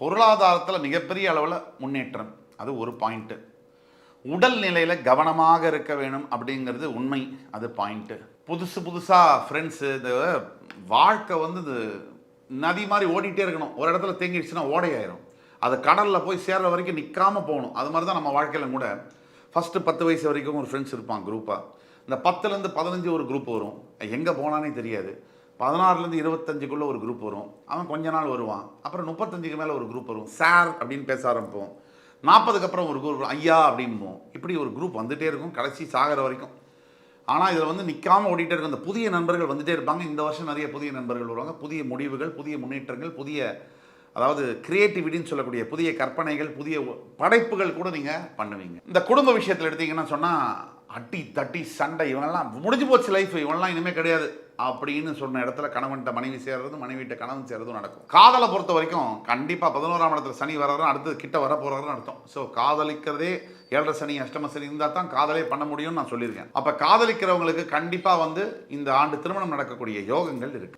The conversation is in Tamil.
பொருளாதாரத்தில் மிகப்பெரிய அளவில் முன்னேற்றம். அது ஒரு பாயிண்ட்டு உடல் நிலையில் கவனமாக இருக்க வேணும் அப்படிங்கிறது உண்மை. அது பாயிண்ட்டு புதுசு புதுசாக ஃப்ரெண்ட்ஸு இந்த வாழ்க்கை வந்து இது நதி மாதிரி ஓடிட்டே இருக்கணும். ஒரு இடத்துல தேங்கிடுச்சுன்னா ஓடையாயிரும். அது கடலில் போய் சேர்ற வரைக்கும் நிற்காம போகணும். அது மாதிரி தான் நம்ம வாழ்க்கையில் கூட. ஃபஸ்ட்டு பத்து வயசு வரைக்கும் ஒரு ஃப்ரெண்ட்ஸ் இருப்பான் குரூப்பாக இந்த பத்துலேருந்து பதினஞ்சு ஒரு குரூப் வரும். எங்கே போனானே தெரியாது. பதினாறுலேருந்து இருபத்தஞ்சுக்குள்ளே ஒரு குரூப் வரும். அவன் கொஞ்ச நாள் வருவான். அப்புறம் முப்பத்தஞ்சுக்கு மேலே ஒரு குரூப் வரும். சார் அப்படின்னு பேச ஆரம்பிப்போம். நாற்பதுக்கு அப்புறம் ஒரு குரூப் ஐயா அப்படிம்போம் இப்படி ஒரு குரூப் வந்துகிட்டே இருக்கும். கடைசி சாகிற வரைக்கும். ஆனால் இதில் வந்து நிற்காமல் ஓடிட்டே இருக்கும். அந்த புதிய நண்பர்கள் வந்துட்டே இருப்பாங்க. இந்த வருஷம் நிறைய புதிய நண்பர்கள் வருவாங்க. புதிய முடிவுகள் புதிய முன்னேற்றங்கள் புதிய அதாவது கிரியேட்டிவிட்டின்னு சொல்லக்கூடிய புதிய கற்பனைகள் புதிய படைப்புகள் கூட நீங்கள் பண்ணுவீங்க. இந்த குடும்ப விஷயத்தில் எடுத்தீங்கன்னா சொன்னால் அட்டி தட்டி சண்டை இவனெல்லாம் முடிஞ்சு போச்சு லைஃப் இவனெல்லாம் இனிமேல் கிடையாது. அப்படின்னு சொன்ன இடத்துல கணவன்கிட்ட மனைவி சேர்றது மனைவிட்ட கணவன் சேர்றதும் நடக்கும். காதலை பொறுத்த வரைக்கும் கண்டிப்பாக பதினோராம் இடத்துல சனி வர்றதும் அடுத்தது கிட்ட வர போகிறாருன்னு அர்த்தம். ஸோ காதலிக்கிறதே ஏழரை சனி அஷ்டம சனி இருந்தால் தான் காதலே பண்ண முடியும்னு நான் சொல்லியிருக்கேன். அப்போ காதலிக்கிறவங்களுக்கு கண்டிப்பாக வந்து இந்த ஆண்டு திருமணம் நடக்கக்கூடிய யோகங்கள் இருக்குது